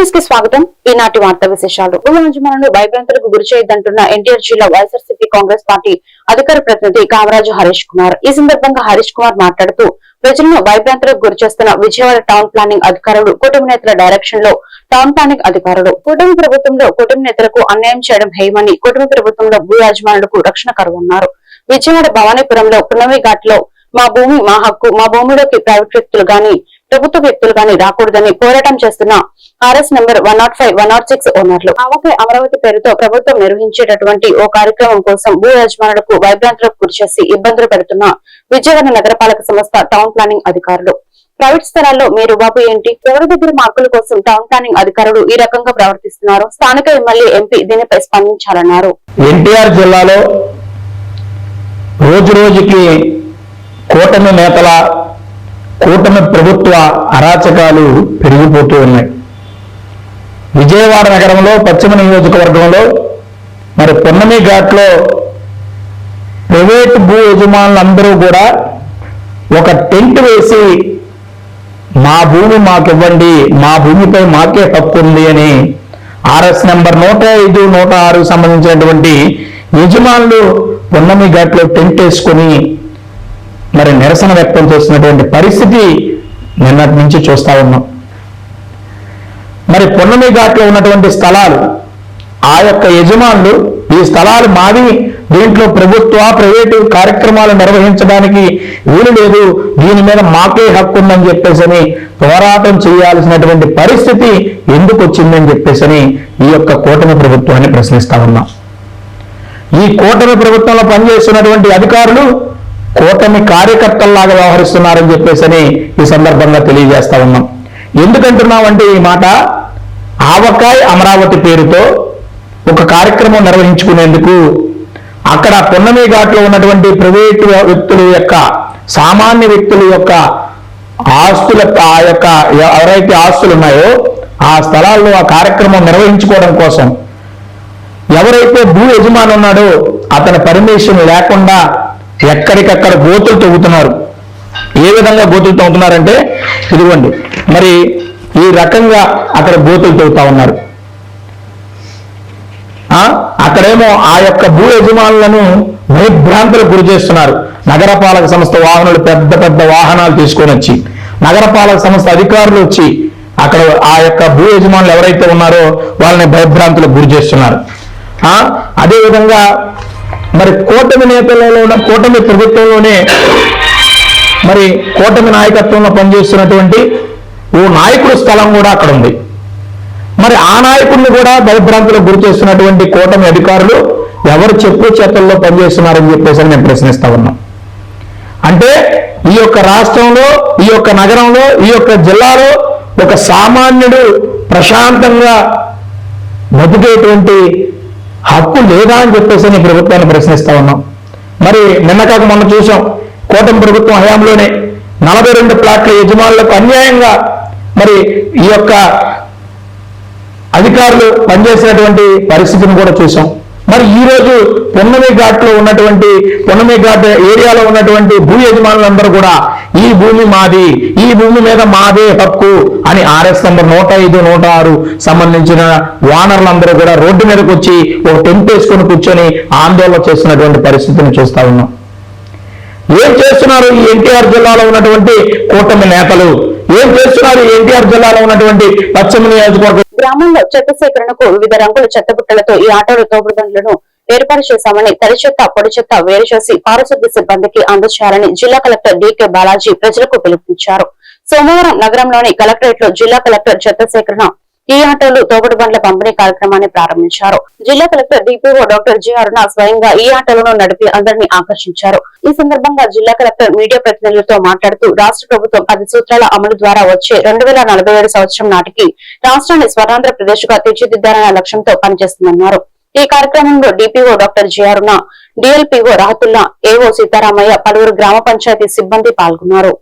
న్యూస్కి స్వాగతం. ఈనాటి వార్తా విశేషాలు. ఉమాంజమాలను భయభ్రాంతులకు గురి చేయొద్దంటున్న ఎన్టీఆర్ జిల్లా వైఎస్ఆర్సీపీ కాంగ్రెస్ పార్టీ అధికార ప్రతినిధి కామరాజు హరీష్ కుమార్. ఈ సందర్భంగా హరీష్ కుమార్ మాట్లాడుతూ ప్రజలను భయభ్రాంతులకు గురి చేస్తున్న విజయవాడ టౌన్ ప్లానింగ్ అధికారులు కుటుంబ నేతల డైరెక్షన్లో టౌన్ ప్లానింగ్ అధికారులు కుటుంబ ప్రభుత్వంలో కుటుంబ నేతలకు అన్యాయం చేయడం హేయమని కుటుంబ ప్రభుత్వంలో భూ యాజమానులకు రక్షణ కరువన్నారు. విజయవాడ భవానీపురంలో పునమి ఘాట్లో మా భూమి మా హక్కు మా భూమిలోకి ప్రైవేట్ వ్యక్తులు గాని ప్రభుత్వ వ్యక్తులు కానీ రాకూడదని పోరాటం చేస్తున్న RS number one nought five one nought six ఓనర్లు. ఆవకాయ అమరావతి పేరుతో ప్రభుత్వం నిర్వహించేటటువంటి ఓ కార్యక్రమం కోసం భూ యజమానులకు వైభ్రాంతులకు గురి చేసి ఇబ్బందులు పెడుతున్న విజయవాడ నగరపాలక సంస్థ టౌన్ ప్లానింగ్ అధికారులు. ప్రైవేట్ స్థలాల్లో మీరు బాబు ఏంటి? ఎవరి దగ్గర మార్కుల కోసం టౌన్ ప్లానింగ్ అధికారులు ఈ రకంగా ప్రవర్తిస్తున్నారు? స్థానిక ఎమ్మెల్యే ఎంపీ దీనిపై స్పందించాలన్నారు. ఎన్టీఆర్ జిల్లాలో రోజు రోజుకి కూటమి నేతల కూటమి ప్రభుత్వ అరాచకాలు పెరిగిపోతూ ఉన్నాయి. విజయవాడ నగరంలో పశ్చిమ నియోజకవర్గంలో మరి పొన్నమి ఘాట్లో ప్రైవేట్ భూ యజమానులందరూ కూడా ఒక టెంట్ వేసి మా భూమి మాకివ్వండి మా భూమిపై మాకే హక్కు ఉంది అని ఆర్ఎస్ నెంబర్ నూట ఐదు నూట ఆరు సంబంధించినటువంటి యజమానులు పొన్నమి ఘాట్లో టెంట్ వేసుకొని మరి నిరసన వ్యక్తం చేసినటువంటి పరిస్థితి నిన్నటి నుంచి చూస్తా ఉన్నాం. మరి పొన్నమి ఘాట్లో ఉన్నటువంటి స్థలాలు ఆ యొక్క యజమానులు ఈ స్థలాలు మావి దీంట్లో ప్రభుత్వ ప్రైవేటు కార్యక్రమాలు నిర్వహించడానికి వీలు లేదు దీని మీద మాకే హక్కు ఉందని చెప్పేసి అని పోరాటం చేయాల్సినటువంటి పరిస్థితి ఎందుకు వచ్చిందని చెప్పేసి అని ఈ యొక్క కూటమి ప్రభుత్వాన్ని ప్రశ్నిస్తా ఉన్నాం. ఈ కూటమి ప్రభుత్వంలో పనిచేస్తున్నటువంటి అధికారులు కూటమి కార్యకర్తల్లాగా వ్యవహరిస్తున్నారని చెప్పేసి ఈ సందర్భంగా తెలియజేస్తా ఉన్నాం. ఎందుకంటున్నామంటే ఈ మాట ఆవకాయ్ అమరావతి పేరుతో ఒక కార్యక్రమం నిర్వహించుకునేందుకు అక్కడ పున్నమి ఘాట్లో ఉన్నటువంటి ప్రైవేటు వ్యక్తుల యొక్క సామాన్య వ్యక్తుల యొక్క ఆస్తుల ఆ యొక్క ఎవరైతే ఆస్తులు ఉన్నాయో ఆ స్థలాల్లో ఆ కార్యక్రమం నిర్వహించుకోవడం కోసం ఎవరైతే భూ యజమాని ఉన్నాడో అతని పర్మిషన్ లేకుండా ఎక్కడికక్కడ గోతులు తవ్వుతున్నారు. ఏ విధంగా గోతులు తవ్వుతున్నారంటే ఇదిగోండి మరి ఈ రకంగా అక్కడ గోతులు తవ్వుతా ఉన్నారు. ఆ అక్కడేమో ఆ యొక్క భూ యజమానులను భయభ్రాంతులకు గురి చేస్తున్నారు. నగరపాలక సంస్థ వాహనాలు పెద్ద పెద్ద వాహనాలు తీసుకొని వచ్చి నగరపాలక సంస్థ అధికారులు వచ్చి అక్కడ ఆ యొక్క భూ యజమానులు ఎవరైతే ఉన్నారో వాళ్ళని భయభ్రాంతులకు గురి చేస్తున్నారు. ఆ అదేవిధంగా మరి కూటమి నేతలలో ఉన్న- కూటమి ప్రభుత్వంలోనే మరి కూటమి నాయకత్వంలో పనిచేస్తున్నటువంటి ఓ నాయకుడు స్థలం కూడా అక్కడ ఉంది మరి ఆ నాయకుడిని కూడా భయభ్రాంతులకు గురి చేస్తున్నటువంటి కూటమి అధికారులు ఎవరు చెప్పు చేతల్లో పనిచేస్తున్నారని చెప్పేసి నేను ప్రశ్నిస్తా ఉన్నాం. అంటే ఈ యొక్క రాష్ట్రంలో ఈ యొక్క నగరంలో ఈ యొక్క జిల్లాలో ఒక సామాన్యుడు ప్రశాంతంగా బతికేటువంటి హక్కు లేదా అని చెప్పేసి నేను ప్రభుత్వాన్ని ప్రశ్నిస్తా ఉన్నాం. మరి నిన్న కాక మొన్న చూసాం కూటమి ప్రభుత్వం హయాంలోనే నలభై రెండు ప్లాట్ల యజమానులకు అన్యాయంగా మరి ఈ యొక్క అధికారులు పనిచేసినటువంటి పరిస్థితిని కూడా చూసాం. మరి ఈ రోజు పొన్నమి ఘాట్లో ఉన్నటువంటి పొన్నమి ఘాట్ ఏరియాలో ఉన్నటువంటి భూ యజమానులందరూ కూడా ఈ భూమి మాది ఈ భూమి మీద మాదే హక్కు అని ఆర్ఎస్ నంబర్ నూట ఐదు నూట ఆరు సంబంధించిన వానర్లందరూ కూడా రోడ్డు మీదకి వచ్చి ఒక టెంట్ వేసుకొని కూర్చొని ఆందోళన చేస్తున్నటువంటి పరిస్థితిని చూస్తా ఉన్నాం. ఏం చేస్తున్నారు ఈ ఎన్టీఆర్ జిల్లాలో ఉన్నటువంటి కూటమి నేతలు? ఏం చేస్తున్నారు ఎన్టీఆర్ జిల్లాలో ఉన్నటువంటి పశ్చిమ నియోజకవర్గం గ్రామంలో చెత్త సేకరణకు వివిధ రంగుల చెత్త బుట్టలతో ఈ ఆటోల తోపుడు బండ్లను ఏర్పాటు చేశామని తడి చెత్త పొడి చెత్త వేరు చేసి పారిశుద్ధ్య సిబ్బందికి అందజేయాలని జిల్లా కలెక్టర్ డీకే బాలాజీ ప్రజలకు పిలుపునిచ్చారు. సోమవారం నగరంలోని కలెక్టరేట్లో జిల్లా కలెక్టర్ చెత్త సేకరణ ఈ ఆటోలు తోపుడు బండ్ల పంపిణీ కార్యక్రమాన్ని ప్రారంభించారు. జిల్లా collector DPO doctor G Aruna స్వయంగా ఈ ఆటోలను నడిపి అందరినీ ఆకర్షించారు. ఈ సందర్భంగా జిల్లా కలెక్టర్ మీడియా ప్రతినిధులతో మాట్లాడుతూ రాష్ట్ర ప్రభుత్వం పది సూత్రాల అమలు ద్వారా వచ్చే రెండు సంవత్సరం నాటికి రాష్ట్రాన్ని స్వర్ణాంధ్ర ప్రదేశ్గా తీర్చిదిద్దాలన్న లక్ష్యంతో పనిచేస్తుందన్నారు. ఈ కార్యక్రమంలో డిపిఓ డాక్టర్ జిఆర్న డిఎల్పిఓ రాహతుల్లా ఏఓ సీతారామయ్య పలువురు గ్రామ పంచాయతీ సిబ్బంది పాల్గొన్నారు.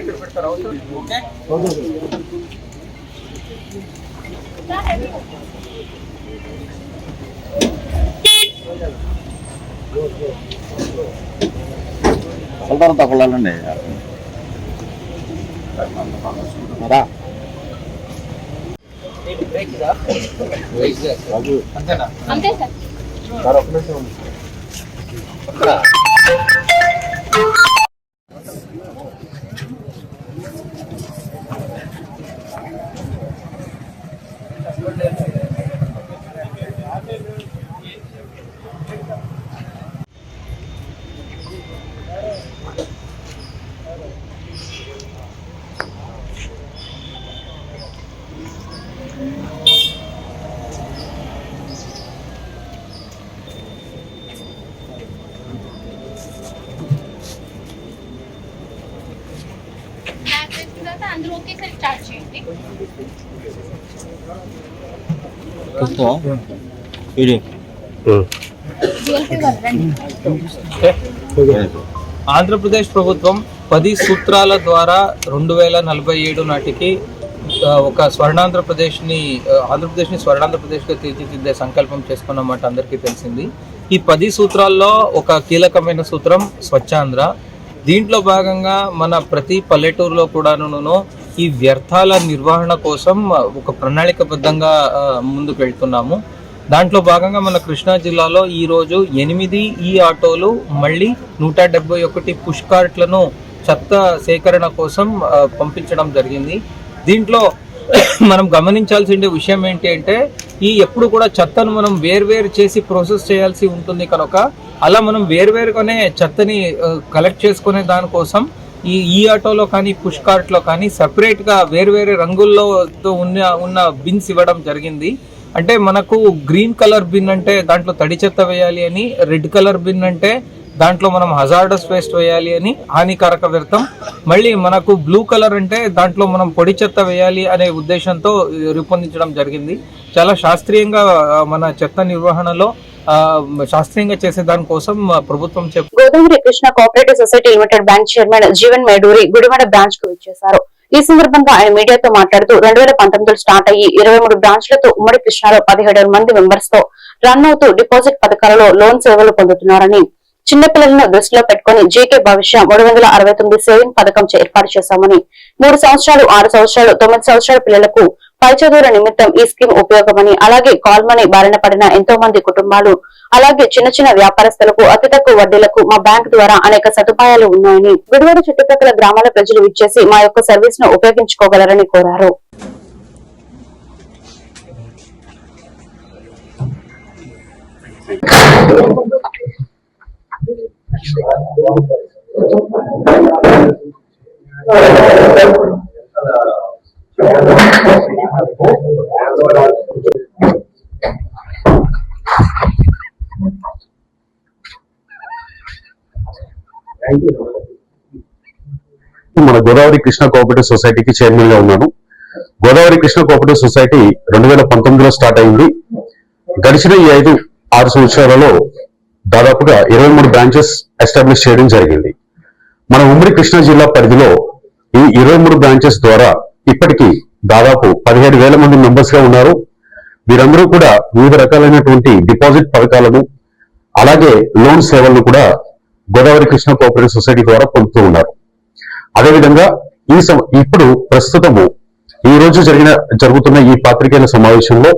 ఎక్కడ పెడతారు? ఓకే ఒకళ్ళ తప్పలండి రా అంతే సార్ బ్యాక్ వేసిన తర్వాత అందరూ ఒకేసారి స్టార్ట్ చేయండి. ఆంధ్రప్రదేశ్ ప్రభుత్వం పది సూత్రాల ద్వారా రెండు వేల నలభై ఏడు నాటికి ఒక స్వర్ణాంధ్రప్రదేశ్ని ఆంధ్రప్రదేశ్ని స్వర్ణాంధ్రప్రదేశ్గా తీర్చిదిద్దే సంకల్పం చేసుకున్నమాట అందరికీ తెలిసింది. ఈ పది సూత్రాల్లో ఒక కీలకమైన సూత్రం స్వచ్ఛాంధ్ర. దీంట్లో భాగంగా మన ప్రతి పల్లెటూరులో కూడాను ఈ వ్యర్థాల నిర్వహణ కోసం ఒక ప్రణాళికబద్ధంగా ముందుకు వెళ్తున్నాము. దాంట్లో భాగంగా మన కృష్ణా జిల్లాలో ఈరోజు ఎనిమిది ఈ ఆటోలు మళ్ళీ నూట డెబ్బై ఒకటి పుష్ కార్ట్లను చెత్త సేకరణ కోసం పంపించడం జరిగింది. దీంట్లో మనం గమనించాల్సిన విషయం ఏంటి అంటే ఈ ఎప్పుడు కూడా చెత్తను మనం వేర్వేరు చేసి ప్రాసెస్ చేయాల్సి ఉంటుంది కనుక అలా మనం వేర్వేరుగానే చెత్తని కలెక్ట్ చేసుకునే దానికోసం ఈ ఈ ఆటోలో కానీ పుష్ కార్ట్లో కానీ సపరేట్గా వేర్వేరే రంగుల్లో ఉన్న ఉన్న బిన్స్ ఇవ్వడం జరిగింది. అంటే మనకు గ్రీన్ కలర్ బిన్ అంటే దాంట్లో తడి చెత్త వేయాలి అని రెడ్ కలర్ బిన్ అంటే దాంట్లో మనం హజార్డస్ వేస్ట్ వేయాలి అని హానికారక వ్యర్థం. మళ్ళీ మనకు బ్లూ కలర్ అంటే దాంట్లో మనం పొడి చెత్త వేయాలి అనే ఉద్దేశంతో రూపొందించడం జరిగింది. చాలా శాస్త్రీయంగా మన చెత్త నిర్వహణలో శాస్త్రీయంగా చేసే దానికోసం ప్రభుత్వం చెప్పు Godavari Krishna cooperative society limited bank chairman Jeevan Meduri Gudivada బ్రాంచ్కు విచ్చేశారు. ఈ సందర్భంగా ఆయన మీడియాతో మాట్లాడుతూ రెండు వేల పంతొమ్మిదిలో స్టార్ట్ అయ్యి ఇరవై మూడు బ్రాంచ్లతో ఉమ్మడి కృష్ణాలో పదిహేడు మంది మెంబర్స్తో రన్ అవుతూ డిపాజిట్ పథకాలలో లోన్ సేవలు పొందుతున్నారని చిన్నపిల్లలను దృష్టిలో పెట్టుకుని జీకే భవిష్య మూడు వందల అరవై తొమ్మిది సేవింగ్ పథకం ఏర్పాటు చేశామని మూడు సంవత్సరాలు ఆరు సంవత్సరాలు తొమ్మిది సంవత్సరాల పిల్లలకు పై చదువుల నిమిత్తం ఈ స్కీమ్ ఉపయోగమని అలాగే కాల్మని బారిన పడిన ఎంతో మంది కుటుంబాలు అలాగే చిన్న చిన్న వ్యాపారస్తులకు అతి తక్కువ వడ్డీలకు మా బ్యాంక్ ద్వారా అనేక సదుపాయాలు ఉన్నాయని విడుదల చుట్టుపక్కల గ్రామాల ప్రజలు ఇచ్చేసి మా యొక్క సర్వీస్ను ఉపయోగించుకోగలరని కోరారు మన గోదావరి కృష్ణ కోఆపరేటివ్ సొసైటీకి చైర్మన్గా ఉన్నాను. గోదావరి కృష్ణ కోఆపరేటివ్ సొసైటీ రెండు వేల పంతొమ్మిదిలో స్టార్ట్ అయింది. గడిచిన ఈ ఐదు ఆరు సంవత్సరాలలో దాదాపుగా ఇరవై మూడు బ్రాంచెస్ ఎస్టాబ్లిష్ చేయడం జరిగింది. మన ఉమ్మడి కృష్ణా జిల్లా పరిధిలో ఈ ఇరవై మూడు బ్రాంచెస్ ద్వారా ఇప్పటికీ దాదాపు పదిహేడు వేల మంది మెంబర్స్గా ఉన్నారు. వీరందరూ కూడా వివిధ రకాలైనటువంటి డిపాజిట్ పథకాలను అలాగే లోన్ సేవలను కూడా గోదావరి కృష్ణ కోఆపరేటివ్ సొసైటీ ద్వారా పొందుతూ ఉన్నారు. అదేవిధంగా ఈ ఇప్పుడు ప్రస్తుతము ఈ రోజు జరిగిన జరుగుతున్న ఈ పాత్రికేయుల సమావేశంలో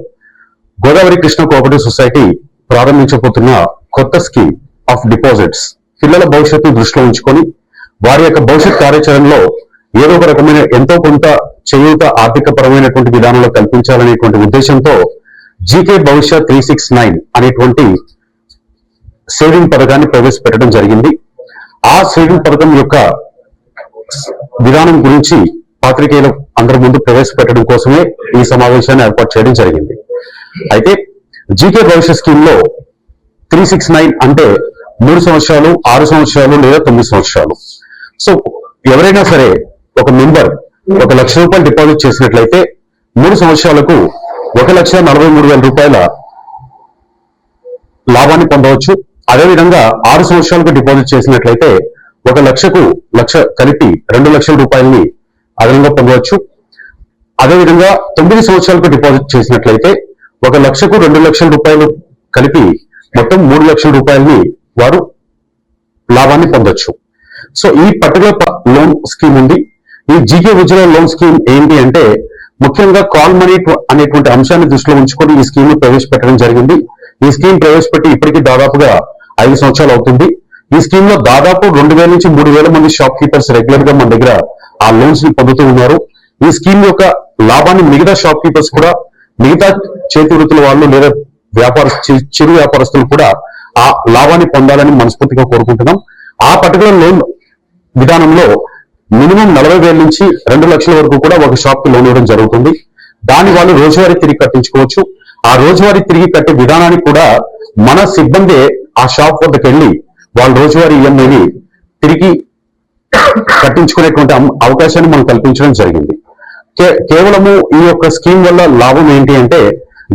గోదావరి కృష్ణ కోఆపరేటివ్ సొసైటీ ప్రారంభించబోతున్న కొత్త స్కీమ్ ఆఫ్ డిపాజిట్స్ పిల్లల భవిష్యత్తు దృష్టిలో ఉంచుకొని వారి యొక్క భవిష్యత్ కార్యాచరణలో ఏదో ఒక రకమైన ఎంతో కొంత చేయూత ఆర్థిక పరమైనటువంటి విధానంలో కల్పించాలనేటువంటి ఉద్దేశంతో GK Bhavishya three six nine అనేటువంటి సేవింగ్ పథకాన్ని ప్రవేశపెట్టడం జరిగింది. ఆ సేవింగ్ పథకం యొక్క విధానం గురించి పాత్రికేయులు అందరి ముందు ప్రవేశపెట్టడం కోసమే ఈ సమావేశాన్ని ఏర్పాటు చేయడం జరిగింది. అయితే జీకే భవిష్య స్కీమ్లో త్రీ సిక్స్ నైన్ అంటే మూడు సంవత్సరాలు ఆరు సంవత్సరాలు లేదా తొమ్మిది సంవత్సరాలు. సో ఎవరైనా సరే ఒక మెంబర్ ఒక లక్ష రూపాయలు డిపాజిట్ చేసినట్లయితే మూడు సంవత్సరాలకు ఒక లక్ష నలభై మూడు వేల రూపాయల లాభాన్ని పొందవచ్చు. అదేవిధంగా ఆరు సంవత్సరాలకు డిపాజిట్ చేసినట్లయితే ఒక లక్షకు లక్ష కలిపి రెండు లక్షల రూపాయలని అదనంగా పొందవచ్చు. అదేవిధంగా తొమ్మిది సంవత్సరాలకు డిపాజిట్ చేసినట్లయితే ఒక లక్షకు రెండు లక్షల రూపాయలు కలిపి మొత్తం మూడు లక్షల రూపాయలని వారు లాభాన్ని పొందొచ్చు. సో ఈ పర్టికులర్ లోన్ స్కీమ్ ఉంది. ఈ జీకే ఉజ్వల లోన్ స్కీమ్ ఏంటి అంటే ముఖ్యంగా కాల్ మనీ అనేటువంటి అంశాన్ని దృష్టిలో ఉంచుకొని ఈ స్కీమ్ ప్రవేశపెట్టడం జరిగింది. ఈ స్కీమ్ ప్రవేశపెట్టి ఇప్పటికీ దాదాపుగా ఐదు సంవత్సరాలు అవుతుంది. ఈ స్కీమ్లో దాదాపు రెండు వేల నుంచి మూడు వేల మంది షాప్ కీపర్స్ రెగ్యులర్గా మన దగ్గర ఆ లోన్స్ని పొందుతూ ఉన్నారు. ఈ స్కీమ్ యొక్క లాభాన్ని మిగతా షాప్ కీపర్స్ కూడా మిగతా చేతి వృత్తుల వాళ్ళు లేదా వ్యాపార చి- చిరు వ్యాపారస్తులు కూడా ఆ లాభాన్ని పొందాలని మనస్ఫూర్తిగా కోరుకుంటున్నాం. ఆ పర్టికులర్ లోన్ విధానంలో మినిమం నలభై వేల నుంచి రెండు లక్షల వరకు కూడా ఒక షాప్కి లోన్ ఇవ్వడం జరుగుతుంది. దాన్ని వాళ్ళు రోజువారీ తిరిగి కట్టించుకోవచ్చు. ఆ రోజువారీ తిరిగి కట్టే విధానానికి కూడా మన సిబ్బందే ఆ షాప్ వద్దకు వెళ్ళి వాళ్ళ రోజువారీ ఈఎంఐని తిరిగి కట్టించుకునేటువంటి అవకాశాన్ని మనం కల్పించడం జరిగింది. కేవలము ఈ యొక్క స్కీమ్ వల్ల లాభం ఏంటి అంటే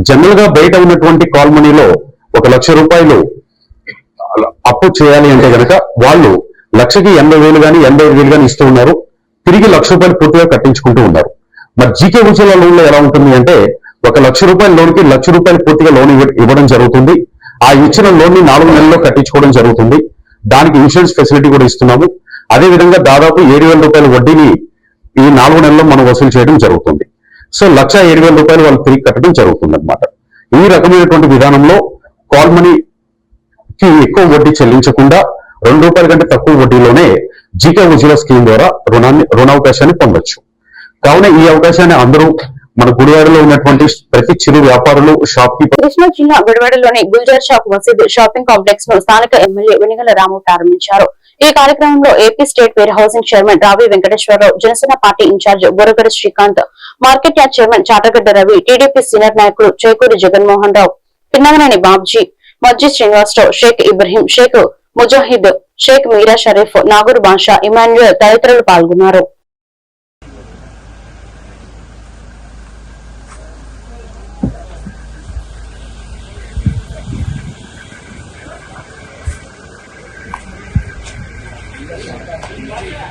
జనరల్గా బయట ఉన్నటువంటి కాల్ మనీలో ఒక లక్ష రూపాయలు అప్పు చేయాలి అంటే కనుక వాళ్ళు లక్షకి ఎనభై వేలు కానీ ఎనభై ఐదు వేలు కానీ ఇస్తూ ఉన్నారు. తిరిగి లక్ష రూపాయలు పూర్తిగా కట్టించుకుంటూ ఉన్నారు. మరి జీకే ఉజ్వల లోన్లో ఎలా ఉంటుంది అంటే ఒక లక్ష రూపాయల లోన్కి లక్ష రూపాయలు పూర్తిగా లోన్ ఇవ్వడం జరుగుతుంది. ఆ ఇచ్చిన లోన్ని నాలుగు నెలల్లో కట్టించుకోవడం జరుగుతుంది. దానికి ఇన్సూరెన్స్ ఫెసిలిటీ కూడా ఇస్తున్నాము. అదే విధంగా దాదాపు ఏడు వేల రూపాయల వడ్డీని ఈ నాలుగు నెలల్లో మనం వసూలు చేయడం జరుగుతుంది. సో లక్ష ఏడు వేల రూపాయలు వాళ్ళు తిరిగి కట్టడం జరుగుతుంది అనమాట ఈ రకమైనటువంటి విధానంలో కాల్ మనీ కి ఎక్కువ వడ్డీ చెల్లించకుండా రెండు రూపాయల కంటే తక్కువ వడ్డీలోనే జీకే ఉజ్వల స్కీమ్ ద్వారా రుణాన్ని రుణావకాశాన్ని పొందొచ్చు. కావున ఈ అవకాశాన్ని అందరూ మన గుడివాడలో ఉన్నటువంటి ప్రతి చిరు వ్యాపారులు షాప్ కీపర్ కృష్ణా జిల్లా గుడివాడలోని గుల్జార్ షాప్ మసీద్ షాపింగ్ కాంప్లెక్స్ను స్థానిక ఎమ్మెల్యే వెనిగల రాము ప్రారంభించారు. ఈ కార్యక్రమంలో AP state warehousing chairman Ravi Venkateswararao Janasena party incharge Boragada Srikanth market yard chairman Chatagadda Ravi TDP senior నాయకులు చేకూరి జగన్మోహన్ రావు పిన్నమనేని బాబ్జీ మజ్జీ శ్రీనివాసరావు షేక్ ఇబ్రహీం షేక్ ముజాహిద్ షేక్ మీరా షరీఫ్ నాగూర్ బాషా ఇమాన్యుయల్ తదితరులు పాల్గొన్నారు. Obrigado.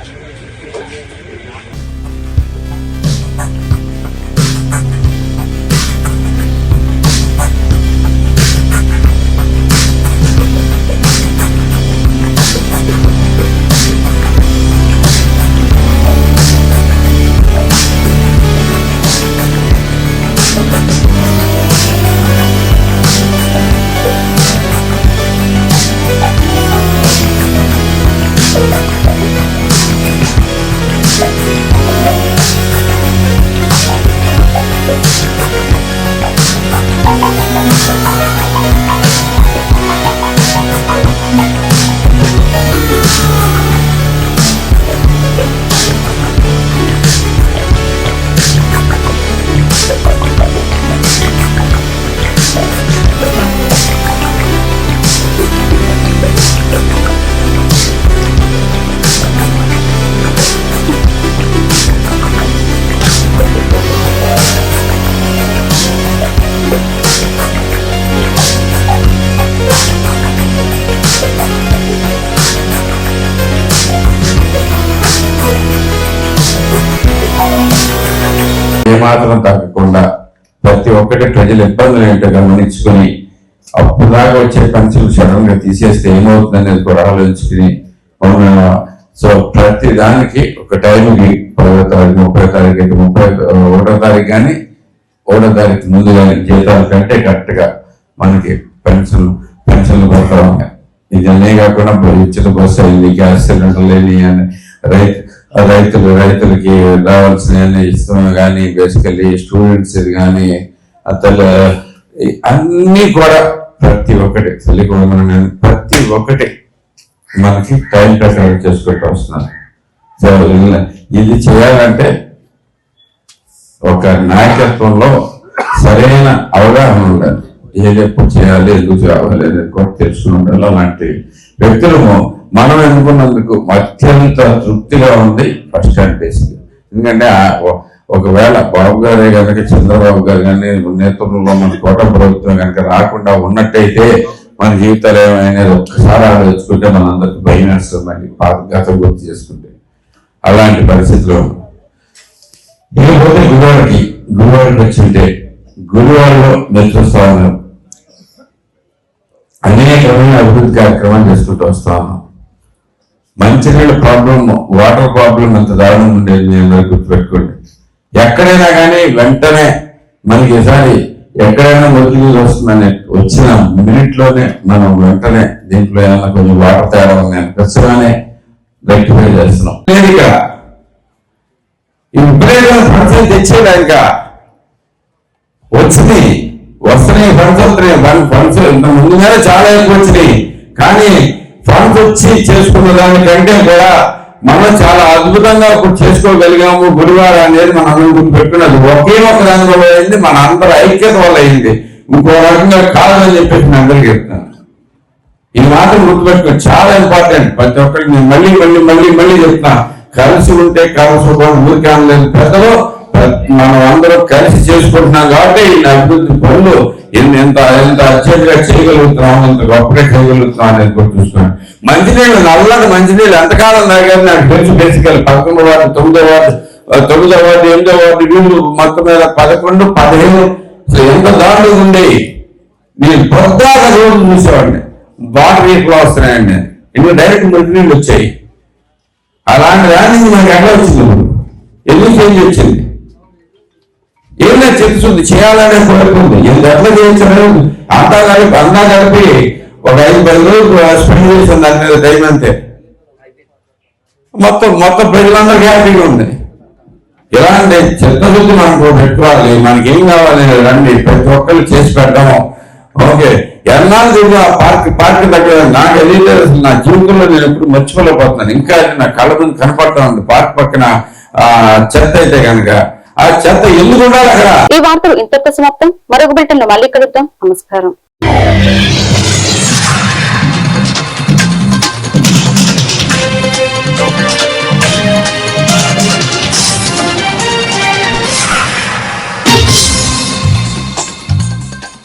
ఒక్కటే ప్రజలు ఇబ్బందులు ఏంటో గమనించుకొని అప్పుడు దాకా వచ్చే పెన్షన్ సడన్గా తీసేస్తే ఏమవుతుంది అనేది కూడా ఆలోచించుకుని మన సో ప్రతి దానికి ఒక టైంకి పదో తారీఖు ముప్పై తారీఖు అయితే ముప్పై ఒకటో తారీఖు కానీ ఒకటో తారీఖు ముందు కానీ జీతాల కంటే కరెక్ట్గా మనకి పెన్షన్ పెన్షన్లు పడతా ఇదన్నీ కాకుండా ఇచ్చిన బస్సు అయింది గ్యాస్ సిలిండర్ లేని అని రైతు రైతులు రైతులకి రావాల్సిన ఇస్తాం కానీ బేసికలీ స్టూడెంట్స్ కానీ అతను అన్ని కూడా ప్రతి ఒక్కటి తల్లి కూడా ప్రతి ఒక్కటి మనకి టైం ప్రకారం చేసుకుంటూ వస్తున్నారు సో ఇది చేయాలంటే ఒక నాయకత్వంలో సరైన అవగాహన ఉండాలి. ఏది ఎప్పుడు చేయాలి ఎందుకు చేయాలి అనేది కూడా తెలుసుకుని ఉండాలి. అలాంటి వ్యక్తులు మనం ఎన్నుకున్నందుకు అత్యంత తృప్తిగా ఉంది ఫస్ట్ స్టాండ్ బేసిక్ ఎందుకంటే ఆ- ఒకవేళ బాబు గారే కనుక చంద్రబాబు గారు కానీ నేతృత్వంలో మన కోట ప్రభుత్వం కనుక రాకుండా ఉన్నట్టయితే మన జీవితాలు ఏమైనా ఒక్కసారి ఆలోచించుకుంటే మనందరికి భయం వేస్తుందండి పాత గుర్తు చేసుకుంటే. అలాంటి పరిస్థితిలో ఇకపోతే గురువారికి గురువారికి వచ్చింటే గురువారిలో మీరు చూస్తా అనేకమైన అభివృద్ధి కార్యక్రమాలు చేసుకుంటూ వస్తా ఉన్నాం. మంచినీళ్ళ ప్రాబ్లం వాటర్ ప్రాబ్లం అంత దారుణం ఉండేది మీ అందరూ గుర్తుపెట్టుకోండి. ఎక్కడైనా కానీ వెంటనే మనకి ఈసారి ఎక్కడైనా మొదటి నీళ్ళు వస్తుందని వచ్చిన మినిట్లోనే మనం వెంటనే దీంట్లో ఏమైనా కొంచెం వాటర్ తేడా ఉన్నాయని అనిపించగానే రెక్టిఫై చేస్తున్నాం. నేను ఇక ఈ విపరీతమైన ఫండ్స్ తెచ్చేదానిక? ఇంకా వస్తున్నాయి ఫండ్స్ వస్తున్నాయి. ఫండ్స్ ఇంత ముందుగానే చాలా ఎక్కువ వచ్చినాయి. కానీ ఫండ్స్ వచ్చి చేసుకున్న దానికంటే కూడా మనం చాలా అద్భుతంగా చేసుకోగలిగాము గురువారం అనేది మన అందరం పెట్టినది ఒకే ఒక దాని వల్ల అయింది మన అందరి ఐక్యత వల్ల అయింది. ఇంకో రకంగా కాదని చెప్పేసి నేను అందరికీ చెప్తాను. ఈ మాట గుర్తుపెట్టుకుని చాలా ఇంపార్టెంట్. ప్రతి ఒక్కరికి నేను మళ్ళీ మళ్ళీ మళ్ళీ మళ్ళీ చెప్తాను. కలిసి ఉంటే కలిసి ఊరికే అనలేదు. పెద్దలో మనం అందరం కలిసి చేసుకుంటున్నాం కాబట్టి ఈ అభివృద్ధి పనులు ఎంత ఎంత అత్యధిగా చేయగలుగుతున్నాం ఎంత గొప్పగా చేయగలుగుతున్నాం అనేది కూడా చూస్తున్నాను మంచినీళ్ళు నల్లటి మంచినీళ్ళు ఎంతకాలం తాగారు నాకు తెలుసు. బేసికల్ పదకొండు వార్డు తొమ్మిదో వార్డు తొమ్మిదో వార్డు ఎనిమిదో వార్డు వీళ్ళు మొత్తం మీద పదకొండు పదిహేను ఎంత దారుణంగా ఉండేవి నేను పొద్దాక రోజు చూసేవాడిని. వాటర్ రీఫ్లో వస్తున్నాయండి. ఇంకా డైరెక్ట్ మంచినీళ్ళు వచ్చాయి. అలాంటి దాన్ని మనకి ఎక్కడ వచ్చింది? ఎందుకు చేంజ్ వచ్చింది? ఏమైనా తెలుస్తుంది? చేయాలనే కోరిక ఉంది. ఎంత ఎట్లా చేయించడం అంతా కలిపి అంతా కలిపి ఒక ఐదు పది రోజులు స్పెండ్ చేసాను దాని మీద టైం అంతే. మొత్తం మొత్తం ప్రజలందరికీ హ్యాపీగా ఉంది. ఇలాంటి చిత్తశుద్ధి మనకు పెట్టుకోవాలి. మనకి ఏం కావాలి? రండి ప్రతి ఒక్కరు చేసి పెడతాము ఓకే. ఎన్నాళ్ళు తిరిగి ఆ పార్క్ పార్క్ దగ్గర నాకు ఏదైతే అసలు నా జీవితంలో నేను ఎప్పుడు మర్చిపోలేకపోతున్నాను. ఇంకా నా కళ్ళ ముందు కనపడతా ఉంది. పార్క్ పక్కన ఆ చెత్త అయితే కనుక ఆ చెత్త ఎందుకు ఉండాలి అక్కడ? ఈ వార్తలు ఇంతటితో సమాప్తం. మరొక బిల్టన్లో మళ్ళీ కలుద్దాం. నమస్కారం.